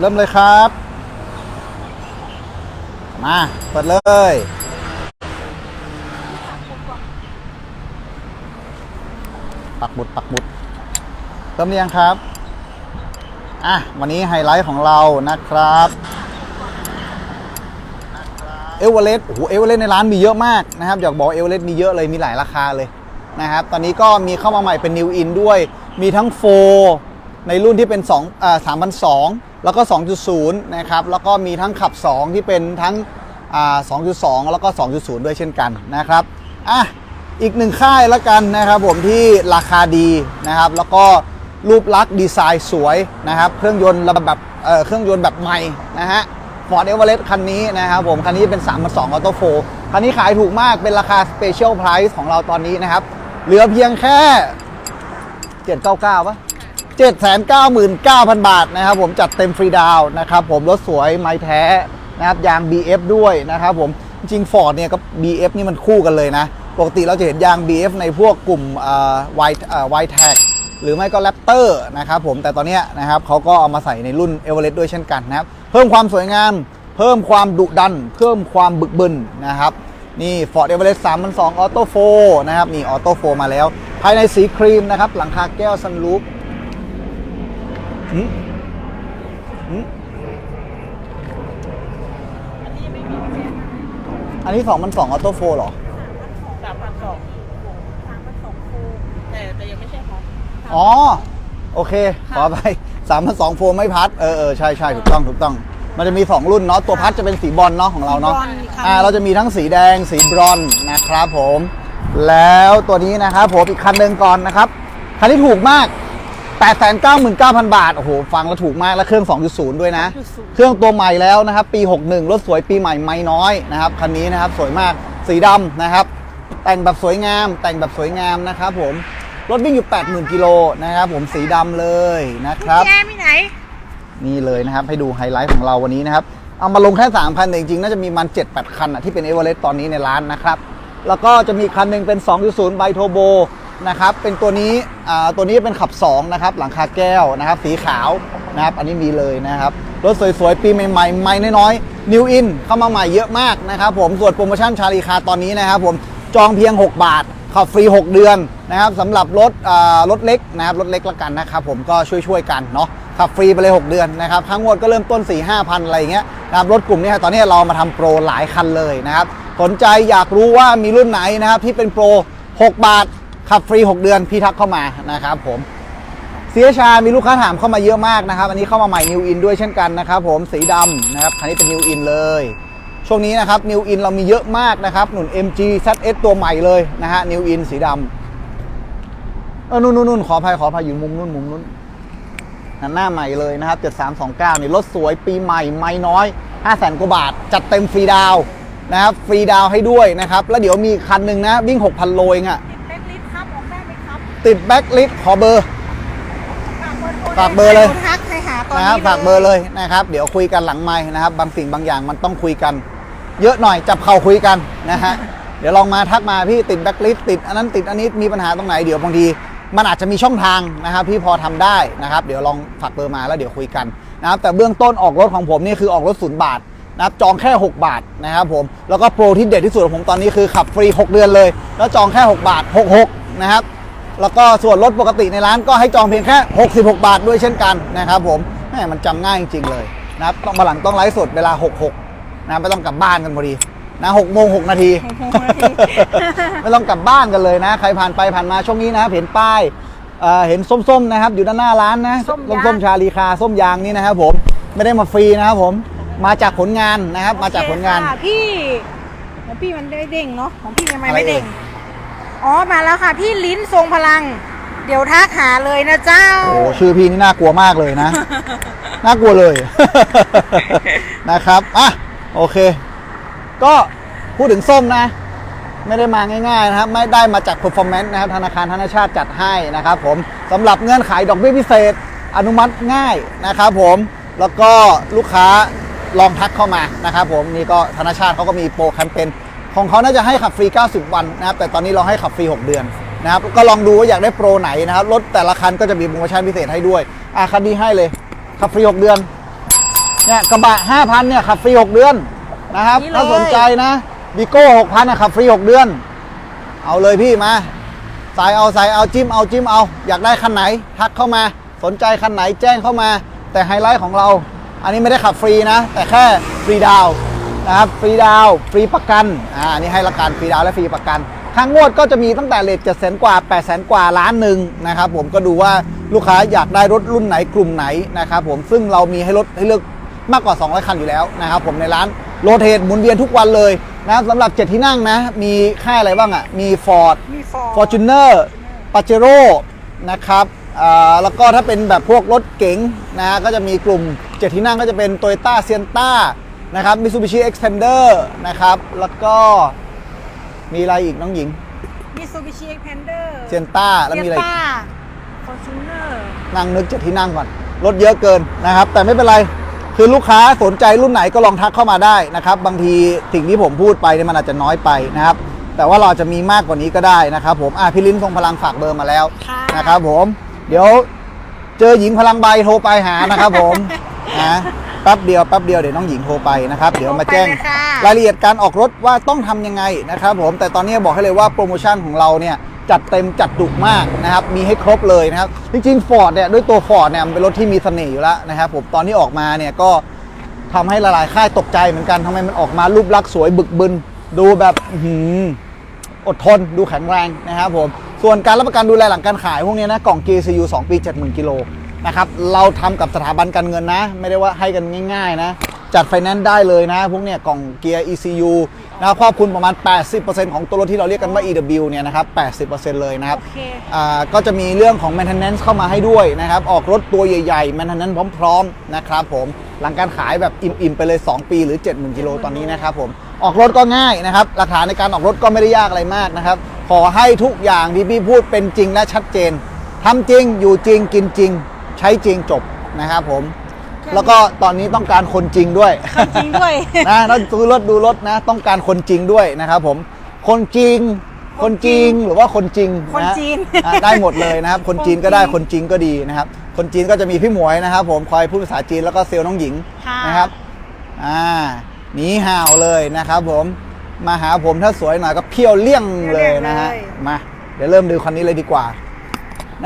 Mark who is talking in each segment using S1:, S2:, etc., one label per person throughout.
S1: เริ่มเลยครับ มาเปิดเลยปักบุดปักบุดเริ่มหรือยังครับ อะ วันนี้ไฮไลท์ของเรานะครับเอเวอเรสต์โอ้โหเอเวอเรสต์ในร้านมีเยอะมากนะครับอยากบอกเอเวอเรสต์มีเยอะเลยมีหลายราคาเลยนะครับ ตอนนี้ก็มีเข้ามาใหม่เป็น New In ด้วย มีทั้งโฟในรุ่นที่เป็น2อ่า3,200 แล้วก็ 2.0 นะครับ แล้วก็มีทั้งขับ 2 ที่เป็นทั้งอ่า2.2 แล้วก็ 2.0 ด้วยเช่นกันนะครับ อะ อีกหนึ่งค่ายแล้วกันนะครับผมที่ราคาดีนะครับ แล้วก็รูปลักษณ์ดีไซน์สวยนะครับ เครื่องยนต์ระแบบเเครื่องยนต์แบบใหม่นะฮะฟอร์ดเอเวอเรสต์คันนี้นะครับผม คันนี้เป็น3 2 0 0ออโต้โฟคันนี้ขายถูกมากเป็นราคาสเปเชียลไพรส์ของเราตอนนี้นะครับ เหลือเพียงแค่ 799ปะ 799,000 บาทนะครับผมจัดเต็มฟรีดาวนะครับผมรถสวยไม้แท้นะครับยาง BF ด้วยนะครับผมจริงๆ Ford เนี่ยกับ BF นี่มันคู่กันเลยนะ ปกติเราจะเห็นยาง BF ในพวกกลุ่มวายไวแท็กหรือไม่ก็แรปเตอร์นะครับผมแต่ตอนนี้นะครับเขาก็เอามาใส่ในรุ่นเอเวอเรสต์ด้วยเช่นกันนะครับ เพิ่มความสวยงาม เพิ่มความดุดัน เพิ่มความบึกบึนนะครับ นี่ Ford Everest 3,200 Auto 4นะครับ นี่ Auto 4 มาแล้ว ภายในสีครีมนะครับ หลังคาแก้วซันรูฟ หืมหืมอันนี้2,200 Auto 4เหรอ
S2: สามพันสองสามพันสองคูแต่แต่ยังไม่ใช่ฮอป
S1: อ๋อ โอเค ขอไป3,200โฟไม่พัด เออเออใช่ใช่ถูกต้องถูกต้อง มันจะมี 2 รุ่นเนาะตัวพัดจะเป็นสีบอลเนาะของเราเนาะอ่าเราจะมีทั้งสีแดงสีบรอนซ์นะครับผม แล้วตัวนี้นะครับผมอีกคันหนึ่งก่อนนะครับคันที่ถูกมาก 899,000 บาท โอ้โห ฟังแล้วถูกมาก แล้วเครื่อง 2.0 ด้วยนะ เครื่องตัวใหม่แล้วนะครับ ปี 61 รถสวยปีใหม่ไม่น้อยนะครับ คันนี้นะครับ สวยมาก สีดำนะครับ แต่งแบบสวยงาม แต่งแบบสวยงามนะครับผม รถวิ่งอยู่ 80,000 กิโลนะครับผม สีดำเลยนะครับ
S2: แย่ไม่ไหนนี่
S1: นี่เลยนะครับ ให้ดูไฮไลท์ของเราวันนี้นะครับ เอามาลงแค่3,000แต่จริงๆ น่าจะมีมัน 7-8 คันอะที่เป็นเอเวอเรสต์ตอนนี้ในร้านนะครับ แล้วก็จะมีคันหนึ่งเป็น 2.0 ไบโทโบ นะครับ เป็นตัวนี้อ่าตัวนี้เป็นขับ2นะครับ หลังคาแก้วนะครับ สีขาวนะครับ อันนี้มีเลยนะครับ รถสวยๆ ปีใหม่ๆ ใหม่น้อยๆ นิวอินเข้ามาใหม่เยอะมากนะครับ ผม ส่วนโปรโมชั่นชาลีคาตอนนี้นะครับผม จองเพียง 6 บาท ขับฟรี 6 เดือนนะครับสำหรับรถอ่ารถเล็กนะครับ รถเล็กละกันนะครับ ผม ก็ช่วยๆ กันเนาะ ขับฟรีไปเลย 6 เดือนนะครับค่างวดก็เริ่มต้น 4 5 0 0 0 อะไรอย่างเงี้ยนะครับ รถกลุ่มนี้ตอนนี้เรามาทำโปรหลายคันเลยนะครับ สนใจอยากรู้ว่ามีรุ่นไหนนะครับที่เป็นโปร 6 บาท ขับฟรี 6 เดือนพี่ทักเข้ามานะครับผมเสียชามีลูกค้าถามเข้ามาเยอะมากนะครับ อันนี้เข้ามาใหม่ New In ด้วยเช่นกันนะครับผมสีดำนะครับคันนี้เป็น New In เลยช่วงนี้นะครับ New In เรามีเยอะมากนะครับ หนุน MG ZS ตัวใหม่เลยนะฮะ New In สีดำเออนู่นนู่นนู่นขออภัยขออภัยอยู่มุมนู่นมุมนู่นหน้าใหม่เลยนะครับ 7329นี่รถสวยปีใหม่ไม่น้อย 5 0 0 0 0 0กว่าบาท จัดเต็มฟรีดาวนะครับฟรีดาวให้ด้วยนะครับ แล้วเดี๋ยวมีคันหนึ่งนะ วิ่ง 6,000 โลเองอะ ติดแบ็คลิสขอเบอร์ ฝากเบอร์เลย
S2: ทักให้หาตอน
S1: นะครับ
S2: นี้
S1: ฝากเบอร์เลยนะครับ เดี๋ยวคุยกันหลังไม้นะครับ บางสิ่งบางอย่างมันต้องคุยกัน เยอะหน่อยจับเข่าคุยกันนะฮะ เดี๋ยวลองมาทักมาพี่ติดแบ็คลิสติดอันนั้นติดอันนี้มีปัญหาตรงไหนเดี๋ยวบางทีมันอาจจะมีช่องทางนะครับ พี่พอทำได้นะครับ เดี๋ยวลองฝากเบอร์มาแล้วเดี๋ยวคุยกันนะครับแต่เบื้องต้นออกรถของผมนี่คือออกรถศูนย์บาทนะครับจองแค่ 6 บาทนะครับผมแล้วก็โปรที่เด็ดที่สุดของผมตอนนี้คือขับฟรี 6 เดือนเลย แล้วจองแค่ 6 บาท 66นะครับ แล้วก็ส่วนลดปกติในร้านก็ให้จองเพียงแค่ 66 บาทด้วยเช่นกันนะครับผมแหมมันจำง่ายจริงๆเลยนะครับต้องมาหลังต้องไลฟ์สดเวลา 66นะไม่ต้องกลับบ้านกันพอดีนะ6โมง6นาที
S2: หกโมงนาที
S1: ไม่ต้องกลับบ้านกันเลยนะ ใครผ่านไปผ่านมาช่วงนี้นะครับเห็นป้ายเอ่อเห็นส้มๆนะครับ อยู่ด้านหน้าร้านนะ
S2: ส้มยาง
S1: ส้มๆชาลีคาส้มยางนี่นะครับผมไม่ได้มาฟรีนะครับผมมาจากผลงานนะครับ มาจากผลงาน
S2: โอเคค่ะพี่ของพี่มันได้เด้งเนาะของพี่ทำไม
S1: อะไร
S2: ไม่เด้ง
S1: เอ่ย
S2: อ๋อมาแล้วค่ะ พี่ลิ้นทรงพลัง เดี๋ยวทักหาเลยนะเจ้า
S1: โอ้โหชื่อพี่นี่น่ากลัวมากเลยนะ น่ากลัวเลย นะครับอะโอเค ก็พูดถึงส้มนะ ไม่ได้มาง่ายๆนะครับ ไม่ได้มาจาก performance นะครับ ธนาคารธนชาติจัดให้นะครับ ผมสำหรับเงื่อนไขดอกเบี้ยพิเศษ อนุมัติง่ายนะครับผมแล้วก็ลูกค้าลองทักเข้ามานะครับผมนี่ก็ธนชาติเขาก็มีโปรแคมเปญ ของเขาน่าจะให้ขับฟรี 90 วันนะครับ แต่ตอนนี้เราให้ขับฟรี 6 เดือนนะครับ ก็ลองดูว่าอยากได้โปรไหนนะครับ รถแต่ละคันก็จะมีโปรโมชั่นพิเศษให้ด้วย อะคันนี้ให้เลย ขับฟรี 6 เดือน เนี่ยกระบะ 5,000 เนี่ยขับฟรี 6 เดือนนะครับ
S2: นี่เลย
S1: ถ้าสนใจนะบีโก้ 6,000นะขับฟรี 6 เดือน เอาเลยพี่มาใส่เอาใส่เอาจิ้มเอาจิ้มเอา อยากได้คันไหนทักเข้ามา สนใจคันไหนแจ้งเข้ามา แต่ไฮไลท์ของเรา อันนี้ไม่ได้ขับฟรีนะ แต่แค่ฟรีดาวน์ นะครับฟรีดาวน์ฟรีประกันอ่าอันนี่ให้ละกันฟรีดาวน์และฟรีประกันค่างวดก็จะมีตั้งแต่เลทเจ็ดแสนกว่า8ปดแสนกว่าล้านหนึ่งนะครับผมก็ดูว่าลูกค้าอยากได้รถรุ่นไหนกลุ่มไหนนะครับผมซึ่งเรามีให้รถให้เลือกมากกว่า 200 คันอยู่แล้วนะครับผมในร้านโรเทตหมุนเวียนทุกวันเลยนะครับสำหรับ 7 ที่นั่งนะ มีค่ายอะไรบ้างอะ่ะ มี Ford
S2: มีฟอร์
S1: Fortuner p a j e r o นะครับอ่าแล้วก็ถ้าเป็นแบบพวกรถเก๋งนะฮะก็จะมีกลุ่ม 7 ที่นั่งก็จะเป็น Toyota Sienna นะครับ Mitsubishi Xpander นะครับ แล้วก็มีอะไรอีกน้องหญิง
S2: มีซูบิชิเอ็กแพนเดอร์
S1: เซียนต้าแล้วมีอะไรอีก
S2: ฟอร์จูเนอร์
S1: นั่งนึกเจ็ดที่นั่งก่อน รถเยอะเกินนะครับ แต่ไม่เป็นไร คือลูกค้าสนใจรุ่นไหนก็ลองทักเข้ามาได้นะครับ บางทีสิ่งที่ผมพูดไปเนี่ยมันอาจจะน้อยไปนะครับ แต่ว่าเราอาจจะมีมากกว่านี้ก็ได้นะครับ ผมอะพี่ลิ้นทรงพลังฝากเบอร์มาแล้ว
S2: ค่ะ
S1: นะครับผม เดี๋ยวเจอหญิงพลังใบโทรไปหานะครับผมนะ แป๊บเดียวแป๊บเดียวเดี๋ยวน้องหญิงโทรไปนะครับ เดี๋ยวมาแจ้ง
S2: โทรไปเลยค่ะ
S1: รายละเอียดการออกรถว่าต้องทำยังไงนะครับผมแต่ตอนนี้บอกให้เลยว่าโปรโมชั่นของเราเนี่ยจัดเต็มจัดดุมากนะครับมีให้ครบเลยนะครับจริงๆ Ford เนี่ยด้วยตัว Ford เนี่ยมันเป็นรถที่มีเสน่ห์อยู่แล้วนะครับผมตอนที่ออกมาเนี่ยก็ทำให้หลายๆค่ายตกใจเหมือนกันทำไมมันออกมารูปลักษณ์สวยบึกบึน ดูแบบอื้อหืออดทนดูแข็งแรงนะครับผมส่วนการรับประกันดูแลหลังการขายพวกเนี้ยนะกล่อง GCU 2 ปี 70,000กิโล นะครับ เราทำกับสถาบันการเงินนะ ไม่ได้ว่าให้กันง่ายๆนะ จัดไฟแนนซ์ได้เลยนะ พวกเนี้ยกล่องเกียร์ ECU นะครับครอบคลุมประมาณ 80%ของตัวรถที่เราเรียกกันว่า EW เนี่ยนะครับ 80%เลยนะครับ
S2: โอเค
S1: อ่าก็จะมีเรื่องของ maintenance เข้ามาให้ด้วยนะครับ ออกรถตัวใหญ่ๆ maintenance พร้อมๆ นะครับผม หลังการขายแบบอิ่มๆ ไปเลย 2 ปีหรือ 70,000กิโลตอนนี้นะครับผม ออกรถก็ง่ายนะครับ หลักฐานในการออกรถก็ไม่ได้ยากอะไรมากนะครับ ขอให้ทุกอย่างที่พี่พูดเป็นจริงและชัดเจนทำจริง อยู่จริง กินจริง ใช้จริงจบนะครับผม แล้วก็ตอนนี้ต้องการคนจริงด้วย
S2: คนจริงด้วย
S1: นะถ้าซื้อรถดูรถนะ ต้องการคนจริงด้วยนะครับผม คนจริง คนจริงหรือว่าคนจริง
S2: คน
S1: นะ
S2: จีน
S1: อะได้หมดเลยนะครับ คนจีนก็ได้คนจริงก็ดีนะครับ คนจีนก็จะมีพี่หมวยนะครับ ผมคอยพูดภาษาจีนแล้วก็เซลล์น้องหญิง
S2: ค่ะ
S1: นะครับ อ่าหนีห่าวเลยนะครับผม มาหาผมถ้าสวยหน่อยก็เพี้ยวเลี่ยงเลยนะฮะ
S2: เลี่ยงเลย
S1: มา เดี๋ยวเริ่มดูคันนี้เลยดีกว่า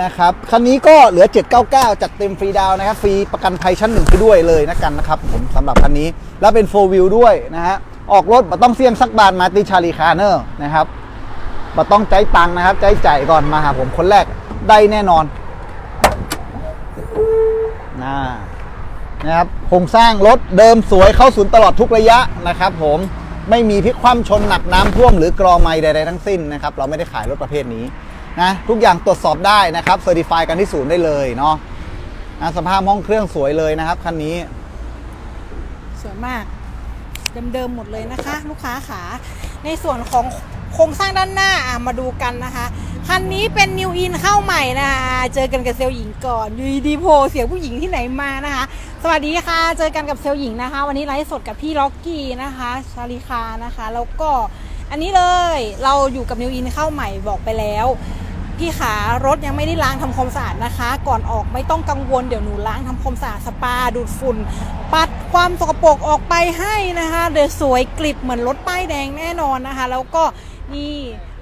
S1: นะครับคันนี้ก็เหลือ 799 จัดเต็มฟรีดาวนะครับฟรีประกันภัยชั้นหนึ่งไปด้วยเลยนะกันนะครับผมสำหรับคันนี้แล้วเป็น 4 wheel ด้วยนะฮะออกรถมาต้องเสี่ยงสักบานมาติชาลีคาร์เนอร์นะครับมาต้องใจตังนะครับ ใจจ่ายก่อนมาหาผมคนแรกได้แน่นอนนะนะครับโครงสร้างรถเดิมสวยเข้าศูนย์ตลอดทุกระยะนะครับผมไม่มีพิกคว่ำชนหนักน้ำท่วมหรือกรอไม้ใดๆทั้งสิ้นนะครับเราไม่ได้ขายรถประเภทนี้ นะทุกอย่างตรวจสอบได้นะครับเซอร์ติฟายกันที่ศูนย์ได้เลยเนาะนะสภาพห้องเครื่องสวยเลยนะครับคันนี้
S2: สวยมาก เดิมๆหมดเลยนะคะ ลูกค้าขาในส่วนของโครงสร้างด้านหน้าอะมาดูกันนะคะคันนี้เป็นนิวอินเข้าใหม่นะคะเจอกันกับเซลล์หญิงก่อนอยูดีโพเสียงผู้หญิงที่ไหนมานะคะ สวัสดีค่ะ เจอกันกับเซลล์หญิงนะคะ วันนี้ไลฟ์สดกับพี่ล็อกกี้นะคะ ชาลิคานะคะ แล้วก็ อันนี้เลยเราอยู่กับนิวอินเข้าใหม่บอกไปแล้วพี่ขารถยังไม่ได้ล้างทำความสะอาดนะคะ ก่อนออกไม่ต้องกังวลเดี๋ยวหนูล้างทำความสะอาดสปาดูดฝุ่น ปัดความสกปรกออกไปให้นะคะเดี๋ยวสวยกลิบเหมือนรถป้ายแดงแน่นอนนะคะ แล้วก็นี่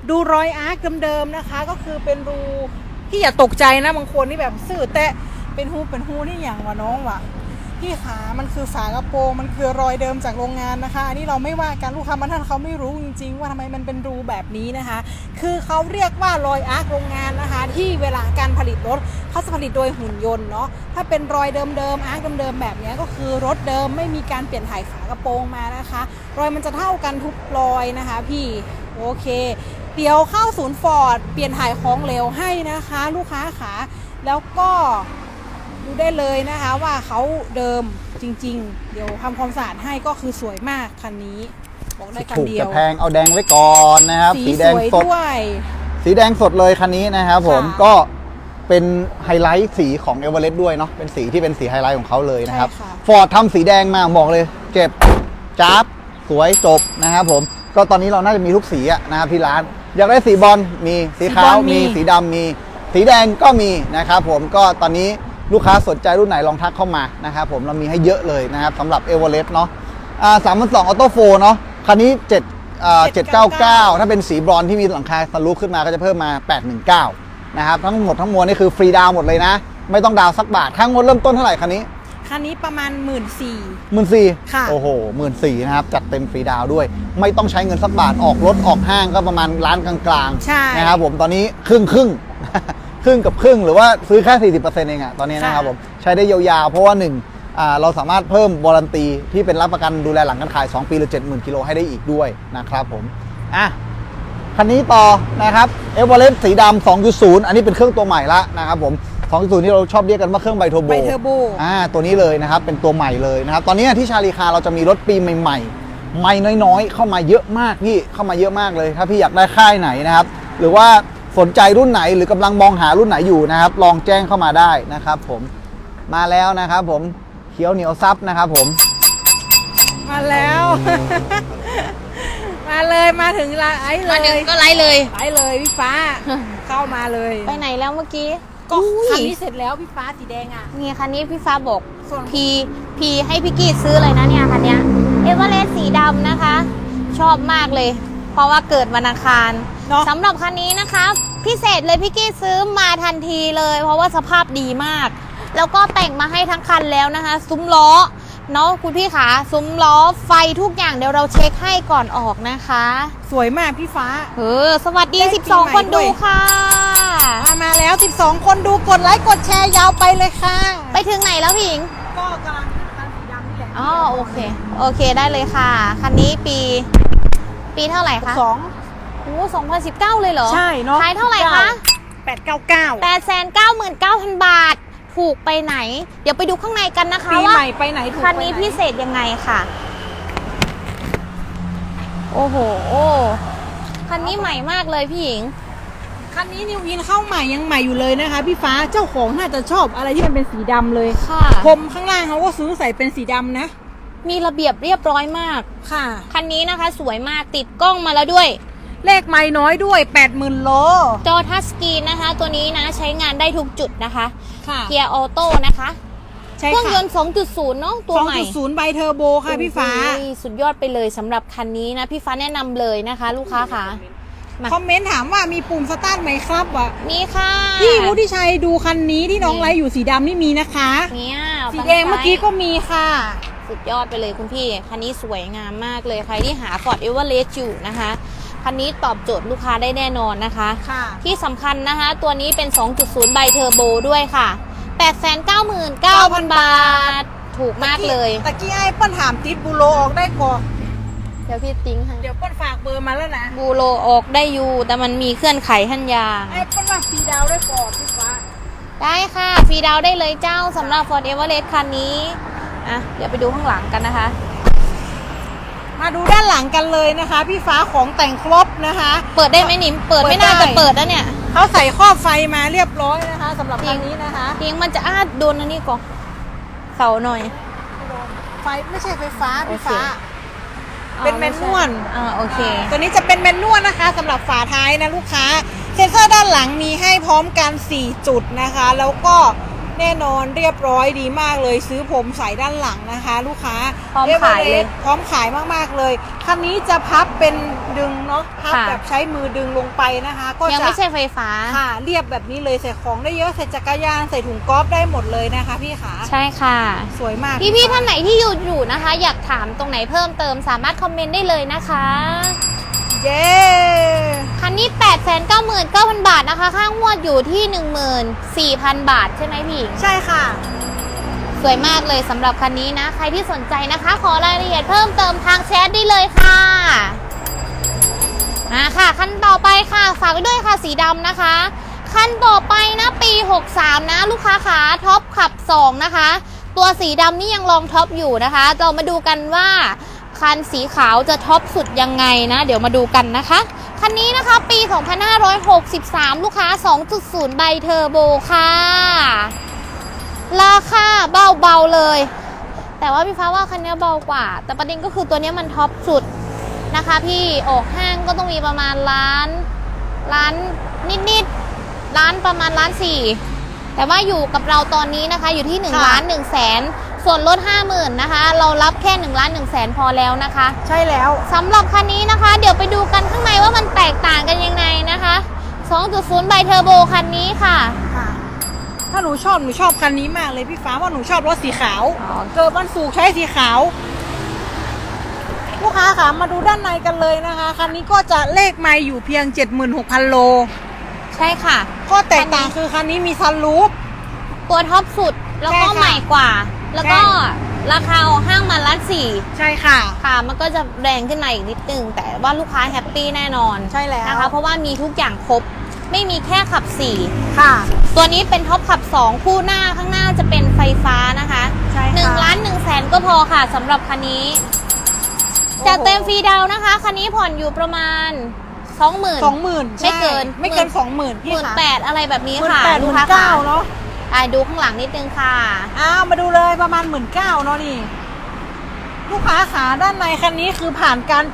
S2: ดูรอยอาร์คเดิมๆนะคะ ก็คือเป็นรูพี่อย่าตกใจนะบางคนนี่แบบสื่อแตะเป็นหูเป็นหูนี่อย่างวะน้องวะ พี่ขามันคือฝากระโปรงมันคือรอยเดิมจากโรงงานนะคะ อันนี้เราไม่ว่ากันลูกค้าบางท่านเขาไม่รู้จริงๆ ว่าทำไมมันเป็นรูแบบนี้นะคะ คือเขาเรียกว่ารอยอาร์คโรงงานนะคะ ที่เวลาการผลิตรถเขาจะผลิตโดยหุ่นยนต์เนาะถ้าเป็นรอยเดิมๆอาร์คเดิมๆแบบนี้ก็คือรถเดิมไม่มีการเปลี่ยนถ่ายฝากระโปรงมานะคะ รอยมันจะเท่ากันทุกรอยนะคะ พี่โอเค เดี๋ยวเข้าศูนย์ฟอร์ดเปลี่ยนถ่ายของเหลวให้นะคะ ลูกค้าขาแล้วก็ ดูได้เลยนะคะว่าเขาเดิมจริง ๆ เดี๋ยวทำความสะอาดให้ก็คือสวยมากคันนี้ บอกได้
S1: ถูก
S2: คำเดีย
S1: จะ
S2: ว
S1: แพงเอาแดงไว้ก่อนนะครับ
S2: สี
S1: สีแด
S2: ส
S1: ง
S2: วย
S1: สด
S2: ด้วย
S1: สีแดงสดเลยคันนี้นะครับผม
S2: ค่ะ
S1: ก็เป็นไฮไลท์สีของเอเวอเรสต์ด้วยเนาะเป็นสีที่เป็นสีไฮไลท์ของเขาเลยนะครับ
S2: ใช่ค่ะ
S1: ฟอร์ดทำสีแดงมาบอกเลยเจ็บจ้าบสวยจบนะครับผมก็ตอนนี้เราน่าจะมีทุกสีอะนะครับที่ร้าน อยากได้สีบอลมีสีขาวมีสีดำมี สีแดงก็มีนะครับผมก็ตอนนี้ ลูกค้าสนใจรุ่นไหนลองทักเข้ามานะครับผมเรามีให้เยอะเลยนะครับสำหรับเอเวอเรสต์เนาะสามพันสองออโต้โฟเนาะคันนี้7อ่า799ถ้าเป็นสีบรอนซ์ที่มีหลังคาทะลุขึ้นมาก็จะเพิ่มมา819นะครับทั้งหมดทั้งมวลนี่คือฟรีดาวน์หมดเลยนะ ไม่ต้องดาวน์สักบาทค่างวดเริ่มต้นเท่าไหร่คันนี้
S2: คันนี้ประมาณหมื่นสี่
S1: หมื่นสี่
S2: ค่ะ
S1: โอ้โหหมื่นสี่นะครับ จัดเต็มฟรีดาวน์ด้วย ไม่ต้องใช้เงินสักบาทออกรถออกห้างก็ประมาณล้านกลางๆ
S2: ใช่
S1: นะครับผมตอนนี้ครึ่งครึ่ง ครึ่งกับครึ่งหรือว่าซื้อแค่ 40%เองอะตอนนี้นะครับ
S2: ค่ะ
S1: ผมใช้ได้ยาวๆ เพราะว่าหนึ่งอ่าเราสามารถเพิ่มวารันตีที่เป็นรับประกันดูแลหลังการขาย 2 ปีหรือ 70,000กิโลให้ได้อีกด้วยนะครับผมอะคันนี้ต่อนะครับเอเวอเรสต์สีดำ2.0 อันนี้เป็นเครื่องตัวใหม่ละนะครับผม2.0 ที่เราชอบเรียกกันว่าเครื่องไบโทโบ
S2: ไบเทอร์โบ
S1: อ่าตัวนี้เลยนะครับ เป็นตัวใหม่เลยนะครับ ตอนนี้ที่ชาลีคาเราจะมีรถปีใหม่ๆใหม่น้อยๆ เข้ามาเยอะมากพี่เข้ามาเยอะมากเลย ถ้าพี่อยากได้ค่ายไหนนะครับ หรือว่า สนใจรุ่นไหนหรือกำลังมองหารุ่นไหนอยู่นะครับ ลองแจ้งเข้ามาได้นะครับ ผมมาแล้วนะครับผมเขียวเหนียวซับนะครับผม
S2: มาแล้ว มาเลยมาถึงละไอ้เล
S3: มายถึงก็ไลฟ์เลย
S2: ไอ้เลยพี่ฟ้า เข้ามาเลย
S3: ไปไหนแล้วเมื่อกี้
S2: ก็
S3: อุ้ย
S2: คันนี้เสร็จแล้วพี่ฟ้าสีแดงอะ
S3: นี่คันนี้พี่ฟ้าบอก
S2: ส่วน
S3: พีพีให้พี่กี้ซื้อเลยนะเนี่ยคันเนี้ยเอเวอเรสต์สีดำนะคะ ชอบมากเลย เพราะว่าเกิดวันอังคาร
S2: เนาะ
S3: สำหรับคันนี้นะคะพิเศษเลยพี่กี้ซื้อมาทันทีเลย เพราะว่าสภาพดีมาก แล้วก็แต่งมาให้ทั้งคันแล้วนะคะ ซุ้มล้อเนาะคุณพี่ขาซุ้มล้อไฟทุกอย่างเดี๋ยวเราเช็คให้ก่อนออกนะคะ
S2: สวยมากพี่ฟ้า
S3: เออสวัสดี
S2: ได้ปีใหม่
S3: 12 คนดู
S2: ด้วย
S3: ค่ะ
S2: มามาแล้ว 12 คนดูกดไลค์กดแชร์ยาวไปเลยค่ะ
S3: ไปถึงไหนแล้วพี่หญิง
S2: ก็กำลังคันสีดำนี่แหละ
S3: อ๋อโอเค โอเคได้เลยค่ะ คันนี้ปี ปีเท่าไหร่คะ
S2: สอง
S3: โอ้2019 เลยเหรอ
S2: ใช่เนอะ
S3: ขายเท่าไหร่คะ
S2: แปดเก้าเก้า
S3: 899,000 บาท ถูกไปไหน เดี๋ยวไปดูข้างในกันนะคะ
S2: ปี
S3: ว่า
S2: ใหม่ไปไหนถูก
S3: คันนี้
S2: ไปไห
S3: พิเศษยังไงค่ะ โอ้โหโอ้คันนี้ใหม่มากเลยพี่หญิง
S2: คันนี้นิวอินเข้าใหม่ยังใหม่อยู่เลยนะคะ พี่ฟ้าเจ้าของน่าจะชอบอะไรที่มันเป็นสีดำเลย
S3: ค่ะ
S2: ผมข้างล่างเขาก็ซื้อใส่เป็นสีดำนะ
S3: มีระเบียบเรียบร้อยมาก
S2: ค่ะ
S3: คันนี้นะคะสวยมากติดกล้องมาแล้วด้วย
S2: เลขไม่น้อยด้วย 80,000 โล
S3: จอทัชสกรีนนะคะ ตัวนี้นะใช้งานได้ทุกจุดนะคะ
S2: ค่ะ
S3: เกียร์ออโต้นะคะ
S2: ใช่
S3: เครื่อง
S2: ค่ะ
S3: ยนต์ 2.0 เนาะตัวใหม่
S2: 2.0ไบเทอร์โบค่ะพี่ฟ้า
S3: โอ้ยสุดยอดไปเลยสำหรับคันนี้นะ พี่ฟ้าแนะนำเลยนะคะ ลูกค้าค่ะ มา
S2: คอมเมนต์ถามว่ามีปุ่มสตาร์ทไหมครับวะ
S3: มีค่ะ
S2: พี่วุฒิชัยดูคันนี้ที่น้องไลฟ์อยู่สีดำนี่มีนะคะ
S3: เนี่ย
S2: สีแดงเมื่อกี้ก็มีค่ะ
S3: สุดยอดไปเลยคุณพี่ คันนี้สวยงามมากเลยใครที่หา Ford Everest อยู่นะคะ คันนี้ตอบโจทย์ลูกค้าได้แน่นอนนะคะ
S2: ค่ะ
S3: ที่สำคัญนะคะ ตัวนี้เป็น 2.0ไบเทอร์โบด้วยค่ะ 899,000 บาท ถูกมากเลย
S2: ตะกี้ไอ้เปิ้ลถามติดบูโรออกได้ก่อน
S3: เดี๋ยวพี่ติ้งให้
S2: เดี๋ยวเปิ้ลฝากเบอร์มาแล้วนะ
S3: บูโรออกได้อยู่ แต่มันมีเคลื่อนไขหันยาง
S2: ไอ้เปิ้ลว่าฟรีดาวได้ก่อนพี่ฟ้า
S3: ได้ค่ะ ฟรีดาวน์ได้เลยเจ้าสำหรับ Ford Everest คันนี้ อะ เดี๋ยวไปดูข้างหลังกันนะคะ
S2: มาดูด้านหลังกันเลยนะคะ พี่ฟ้าของแต่งครบนะคะ
S3: เปิดได้ไหมนิมเปิดไม่
S2: เปิดได้
S3: น่าจะเปิดนะเนี่ย
S2: เขาใส่ครอบไฟมาเรียบร้อยนะคะสำหรับคันนี้นะคะ
S3: เพียงมันจะอาดโดนอันนี้ก่อนเสาหน่อย
S2: ไฟไม่ใช่ไฟฟ้าพี่ฟ้า
S3: โอเค
S2: เป็นแมนนวล
S3: อ่าโอเค
S2: ตัวนี้จะเป็นแมนนวลนะคะสำหรับฝาท้ายนะลูกค้า เซ็นเซอร์ด้านหลังมีให้พร้อมกัน 4 จุดนะคะ แล้วก็ แน่นอนเรียบร้อยดีมากเลยซื้อผมใส่ด้านหลังนะคะ ลูกค้า
S3: พร้อมขายเลย
S2: Everest พร้อมขายมากๆเลยคันนี้จะพับเป็นดึงเนาะพับ
S3: ค่ะ
S2: แบบใช้มือดึงลงไปนะคะ ก็
S3: ยัง
S2: จะ
S3: ไม่ใช่ไฟฟ้า
S2: ค่ะ เรียบแบบนี้เลยใส่ของได้เยอะใส่จักรยานใส่ถุงกอล์ฟได้หมดเลยนะคะพี่ขา
S3: ใช่ค่ะ
S2: สวยมาก
S3: พี่ๆท่านไหนที่อยู่อยู่นะคะ อยากถามตรงไหนเพิ่มเติมสามารถคอมเมนต์ได้เลยนะคะ
S2: เย้
S3: คันนี้899,000บาทนะคะ ค่างวดอยู่ที่14,000 บาทใช่ไหมพี่หญิง
S2: ใช่ค่ะ
S3: สวยมากเลยสำหรับคันนี้นะ ใครที่สนใจนะคะ ขอรายละเอียดเพิ่มเติมทางแชทได้เลยค่ะอ่าค่ะ คันต่อไปค่ะ ฝากไว้ด้วยค่ะสีดำนะคะ คันต่อไปนะปี 63 นะ ลูกค้าขาท็อปขับ 2 นะคะ ตัวสีดำนี่ยังลองท็อปอยู่นะคะ เรามาดูกันว่า คันสีขาวจะท็อปสุดยังไงนะ เดี๋ยวมาดูกันนะคะ คันนี้นะคะปี 2563 ลูกค้า 2.0 ใบเทอร์โบค่ะ ราคาเบาๆเลย แต่ว่าพี่ฟ้าว่าคันนี้เบากว่า แต่ประเด็นก็คือตัวนี้มันท็อปสุดนะคะพี่ออกห้างก็ต้องมีประมาณล้านล้านนิดๆล้านประมาณล้านสี่แต่ว่าอยู่กับเราตอนนี้นะคะอยู่ที่1นึ่งล้านหนึ่งแสน ส่วนลด 50,000นะคะ เรารับแค่1นึ่งล้านหนึ่งแสนพอแล้วนะคะ
S2: ใช่แล้ว
S3: สำหรับคันนี้นะคะ เดี๋ยวไปดูกันข้างในว่ามันแตกต่างกันยังไงนะคะ 2.0ไบเทอร์โบคันนี้ค่ะ
S2: ค่ะ ถ้าหนูชอบหนูชอบคันนี้มากเลยพี่ฟ้าว่าหนูชอบรถสีขาว
S3: อ๋อ
S2: เกิดวันสูกร์ใช้สีขาว ลูกค้าค่ะมาดูด้านในกันเลยนะคะคันนี้ก็จะเลขไม่อยู่เพียง 76,000 โล
S3: ใช่ค่ะ
S2: ข้อแตกต่างคือคันนี้มีซันรูฟ
S3: ตัวท็อปสุดแล้วก็
S2: ใช่ค่ะ
S3: ใหม่กว่า แล้วก็
S2: ใช่
S3: ราคาออกห้างมาลัดสี่
S2: ใช่ค่ะ
S3: ค่ะ มันก็จะแรงขึ้นมาอีกนิดนึง แต่ว่าลูกค้าแฮปปี้แน่นอน
S2: ใช่แล้ว
S3: นะคะ เพราะว่ามีทุกอย่างครบ ไม่มีแค่ขับ
S2: ค่ะ
S3: 4ตัวนี้เป็นท็อปขับ 2 คู่หน้าข้างหน้าจะเป็นไฟฟ้านะคะ
S2: ใช่ค่ะ
S3: 1ล้าน1แสนก็พอค่ะสำหรับคันนี้จัดเต็มฟรีดาวน์นะคะ คันนี้ผ่อนอยู่ประมาณ20,000
S2: สองหมื่น
S3: ไม่เกิน
S2: ไม่เกินสองหมื่น
S3: ห
S2: พี่
S3: มื่น
S2: ค่ะ
S3: แปดอะไรแบบนี้
S2: หมื่น
S3: ค่ะ
S2: แปดห
S3: ลูก
S2: มื่น
S3: ค้า
S2: เก้า
S3: ค่ะ
S2: เนาะ
S3: อะดูข้างหลังนิดนึงค่ะ
S2: อ้าวมาดูเลยประมาณหมื่นเก้าเนาะนี่ ลูกค้าขาด้านในคันนี้คือผ่านการ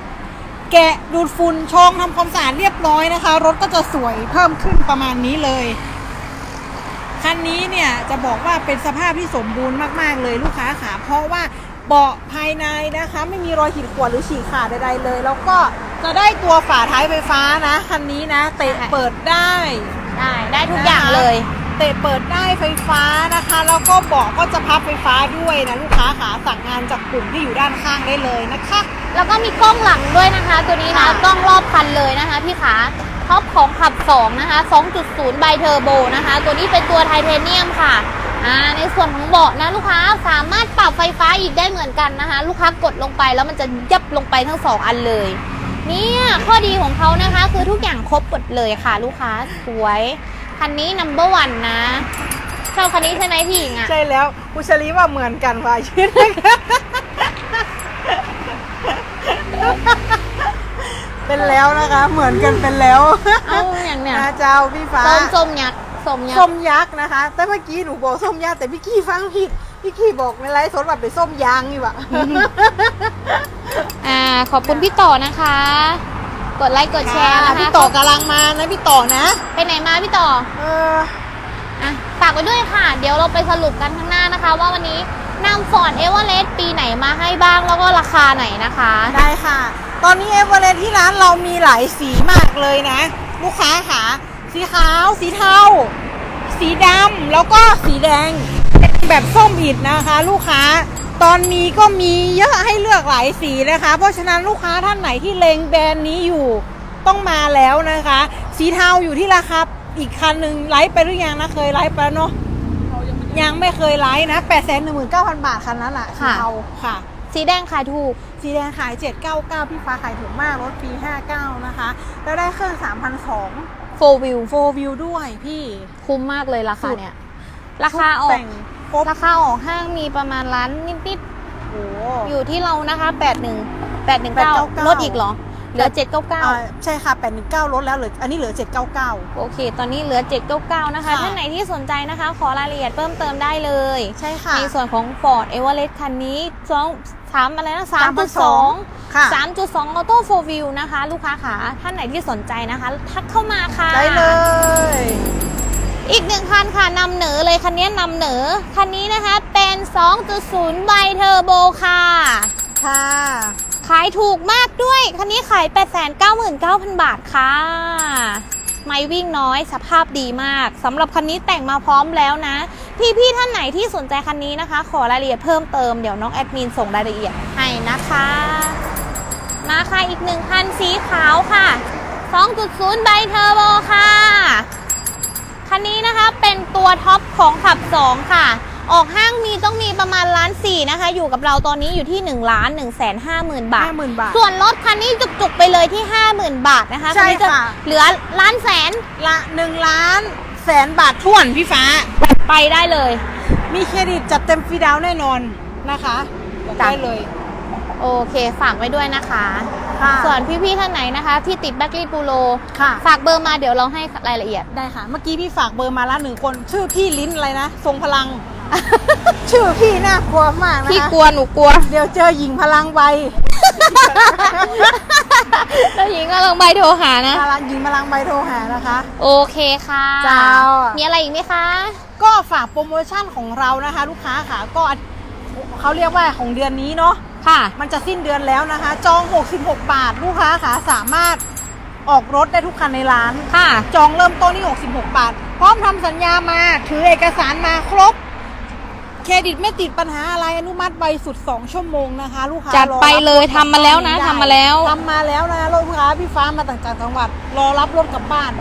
S2: แกะดูดฝุ่นชงทำความสะอาดเรียบร้อยนะคะ รถก็จะสวยเพิ่มขึ้นประมาณนี้เลย คันนี้เนี่ยจะบอกว่าเป็นสภาพที่สมบูรณ์มากๆเลยลูกค้าขาเพราะว่าเบาะภายในนะคะ ไม่มีรอยขีดข่วนหรือฉีกขาดใดๆเลย แล้วก็จะได้ตัวฝาท้ายไฟฟ้านะคันนี้นะเตะ
S3: ค่ะ
S2: เปิดได้
S3: ได้ได้ทุกอย่างเลย
S2: เตะเปิดได้ไฟฟ้านะคะ แล้วก็เบาะก็จะพับไฟฟ้าด้วยนะลูกค้าขาสั่งงานจากกลุ่มที่อยู่ด้านข้างได้เลยนะคะ
S3: แล้วก็มีกล้องหลังด้วยนะคะ ตัวนี้นะ
S2: ค่ะ
S3: กล้องรอบคันเลยนะคะพี่ขาท็อปของขับ 2 นะคะ 2.0 ไบเทอร์โบนะคะ ตัวนี้เป็นตัวไทเทเนียมค่ะอ่าในส่วนของเบาะนะลูกค้าสามารถปรับไฟฟ้าอีกได้เหมือนกันนะคะ ลูกค้ากดลงไปแล้วมันจะยับลงไปทั้งสองอันเลย เนี่ยข้อดีของเขานะคะ คือทุกอย่างครบหมดเลยค่ะ ลูกค้าสวย คันนี้ number one นะ ชอบคันนี้ใช่ไหมพี่หญิงอะ
S2: ใช่แล้วอุชลีว่าเหมือนกันว่ะชิดเป็นแล้วนะคะ เหมือนกันเป็นแล้ว
S3: เอาอย่างเนี้ย
S2: นะเจ้าพี่ฟ้า
S3: ส้มส้มยักษ์ส้มยัก
S2: ส้
S3: ษ์
S2: มยักษ์นะคะ แต่เมื่อกี้หนูบอกส้มยักษ์แต่พี่กี้ฟังผิดพี่กี้บอกในไลฟ์สดว่าเป็นส้มยางนี่หวะ
S3: อ่า ขอบคุณพี่ต่อนะคะ กดไลค์กดแชร์นะคะ
S2: พี่ต่อกำลังมานะพี่ต่อนะ
S3: ไปไหนมาพี่ต่อ
S2: เออ
S3: อะฝากไว้ด้วยค่ะ เดี๋ยวเราไปสรุปกันข้างหน้านะคะ ว่าวันนี้นำฟอร์ดเอเวอเรสต์ปีไหนมาให้บ้างแล้วก็ราคาไหนนะคะ
S2: ได้ค่ะ ตอนนี้เอเวอเรสต์ที่ร้านเรามีหลายสีมากเลยนะ ลูกค้าค่ะ สีขาว สีเทา สีดำแล้วก็สีแดง แบบส้มอิดนะคะ ลูกค้า ตอนนี้ก็มีเยอะให้เลือกหลายสีนะคะ เพราะฉะนั้นลูกค้าท่านไหนที่เลงแบรนด์นี้อยู่ต้องมาแล้วนะคะ สีเทาอยู่ที่ราคาอีกคันหนึ่งไลฟ์ไปหรือยังนะเคยไลฟ์ไปแล้วเนาะยังไม่เคยไลฟ์นะ8 1 9 0 0 0บาทคันนั้นแหละสี
S3: ค่ะ
S2: เทาค่ะ
S3: สีแดงขายถูก
S2: สีแดงขาย 799 พี่ฟ้าขายถูกมากรถปี 59 นะคะ แล้วได้เครื่อง 3,200
S3: โฟวิว
S2: โฟวิวด้วยพี่
S3: คุ้มมากเลยราคา
S2: สุด
S3: เนี่ย ราคาออก
S2: แต่ง ครบ
S3: ราคาออกห้างมีประมาณล้านนิด
S2: โอ้
S3: ๆอยู่ที่เรานะคะ81 819
S2: 899
S3: ลดอีกเหรอ เหลือ
S2: อ่าใช่ค่ะ819ลดแล้วเหลืออันนี้เหลือ799
S3: 799 โอเค ตอนนี้เหลือ 799 นะคะ
S2: ค่ะ
S3: ท่านไหนที่สนใจนะคะ ขอรายละเอียดเพิ่มเติมได้เลย
S2: ใช่ค่ะ
S3: ในส่วนของ Ford e v e r e s t คันนี้สองสามอะไรนะสามจุดสอง
S2: 3.2 ค่ะ
S3: สามจุดสองออโต้โฟวิวนะคะ ลูกค้าขาท่านไหนที่สนใจนะคะ ทักเข้ามาค่ะ
S2: ได้เลย
S3: อีกหนึ่งคันค่ะนำเหนอเลยคันนี้นำเหนอคันนี้นะคะเป็น 2.0 ไบเทอร์โบค่ะ
S2: ค่ะ
S3: ขายถูกมากด้วย คันนี้ขาย 899,000 บาทค่ะ ไม่วิ่งน้อยสภาพดีมากสำหรับคันนี้แต่งมาพร้อมแล้วนะ พี่ๆท่านไหนที่สนใจคันนี้นะคะ ขอรายละเอียดเพิ่มเติมเดี๋ยวน้องแอดมินส่งรายละเอียดให้นะคะ มาค่ะอีกหนึ่งคันสีขาวค่ะ 2.0 ไบเทอร์โบค่ะ คันนี้นะคะเป็นตัวท็อปของขับ 2 ค่ะ ออกห้างมีต้องมีประมาณล้านสี่นะคะ อยู่กับเราตอนนี้อยู่ที่1ล้าน1แสนห้าหมื่นบาท
S2: 50,000บาท
S3: ส่วนรถคันนี้จุกๆไปเลยที่ 50,000 บาทนะคะ
S2: ใช่
S3: นนี้จ
S2: ค่ะ
S3: เหลือล้านแสน
S2: ละ1ล้านแสนบาทท่วนพี่ฟ้า
S3: ไปได้เลย
S2: มีเครดิตจัดเต็มฟรีดาวน์แน่นอนนะคะบอก
S3: จ้ะ
S2: ได้เลย
S3: โอเคฝากไว้ด้วยนะคะ
S2: ค่ะ
S3: ส่วนพี่ๆท่านไหนนะคะ ที่ติดแบ็กลีดบูโร
S2: ค่ะ
S3: ฝากเบอร์มาเดี๋ยวเราให้รายละเอียด
S2: ได้ค่ะ เมื่อกี้พี่ฝากเบอร์มาแล้วหนึ่งคน ชื่อพี่ลิ้นอะไรนะ ทรงพลัง ชื่อพี่น่ากลัวมากนะ
S3: พี่
S2: คะ
S3: กลัวหนูกลัว
S2: เดี๋ยวเจอหญิงพลังใบ
S3: แล้วหญิงก็ลองใบโทรหานะ
S2: พลังหญิงพลังใบโทรหานะคะ
S3: โอเคค่ะ
S2: เจ้า
S3: มีอะไรอีกไหมคะ
S2: ก็ฝากโปรโมชั่นของเรานะคะ ลูกค้าค่ะ ก็เขาเรียกว่าของเดือนนี้เนาะ
S3: ค่ะ
S2: มันจะสิ้นเดือนแล้วนะคะ จอง 66 บาทลูกค้าค่ะสามารถออกรถได้ทุกคันในร้าน
S3: ค่ะ
S2: จองเริ่มต้นที่ 66 บาท พร้อมทำสัญญามา ถือเอกสารมาครบ เครดิตไม่ติดปัญหาอะไร อนุมัติใบสุด 2 ชั่วโมงนะคะ ลูกค้า
S3: จัดไป
S2: รอรับ
S3: เลย
S2: รถกบ
S3: ทำมาแล้วนะ
S2: บ้
S3: ทำมาแล้ว
S2: ทำมาแล้วนะลูกค้าพี่ฟ้ามาต่างจากจังหวัด รอรับรถกลับบ้าน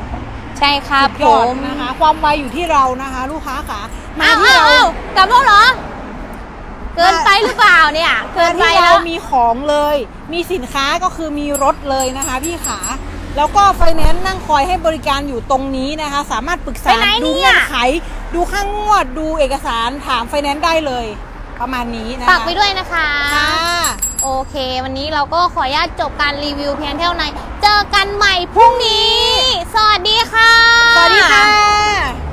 S3: ใช่ครับ
S2: สุด
S3: ผ
S2: ยอด
S3: ม
S2: นะคะ ความไวอยู่ที่เรานะคะ ลูกค้าค่ะมา
S3: อ้าว
S2: ที่
S3: อ้าว
S2: เรา
S3: อ้าวกลับแล้วเหรอ เกินไปหรือเปล่าเนี่ย เกินไป
S2: ที่
S3: แล้
S2: เรา
S3: ว
S2: มีของเลย มีสินค้าก็คือมีรถเลยนะคะพี่ขา แล้วก็ไฟแนนซ์นั่งคอยให้บริการอยู่ตรงนี้นะคะ สามารถปรึกษา
S3: ไปไหน
S2: ดู
S3: เนี่ย
S2: เงื่อนไข ดูค่างวด ดูเอกสารถามไฟแนนซ์ได้เลย ประมาณนี้นะคะ
S3: ฝากไปด้วยนะคะ
S2: ค่ะ
S3: โอเค วันนี้เราก็ขออนุญาตจบการรีวิวเพียงเท่านี้เจอกันใหม่พรุ่งนี้ สวัสดีค่ะ
S2: สวัสดีค่ะ